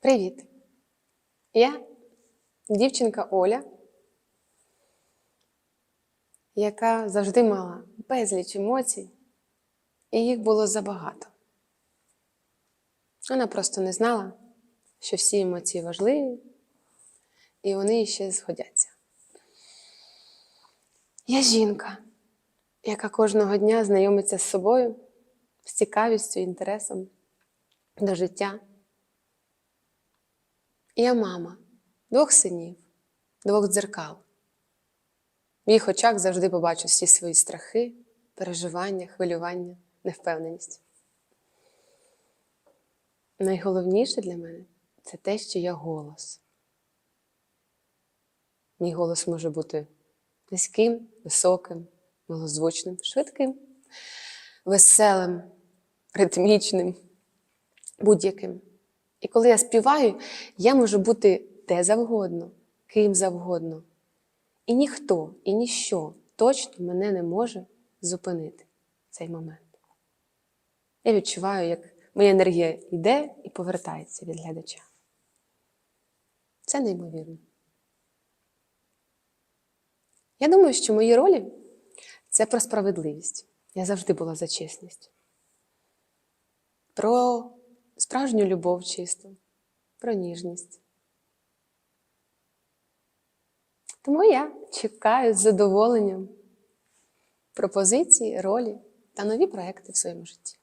Привіт! Я дівчинка Оля, яка завжди мала безліч емоцій, і їх було забагато. Вона просто не знала, що всі емоції важливі, і вони ще згодяться. Я жінка, яка кожного дня знайомиться з собою, з цікавістю, інтересом до життя. Я мама двох синів, двох дзеркал. В їх очах завжди побачу всі свої страхи, переживання, хвилювання, невпевненість. Найголовніше для мене це те, що я голос. Мій голос може бути низьким, високим, милозвучним, швидким, веселим, ритмічним, будь-яким. І коли я співаю, я можу бути де завгодно, ким завгодно. І ніхто, і ніщо точно мене не може зупинити в цей момент. Я відчуваю, як моя енергія йде і повертається від глядача. Це неймовірно. Я думаю, що мої ролі це про справедливість. Я завжди була за чесність. Про справжню любов чисту, про ніжність. Тому я чекаю з задоволенням пропозиції, ролі та нові проекти в своєму житті.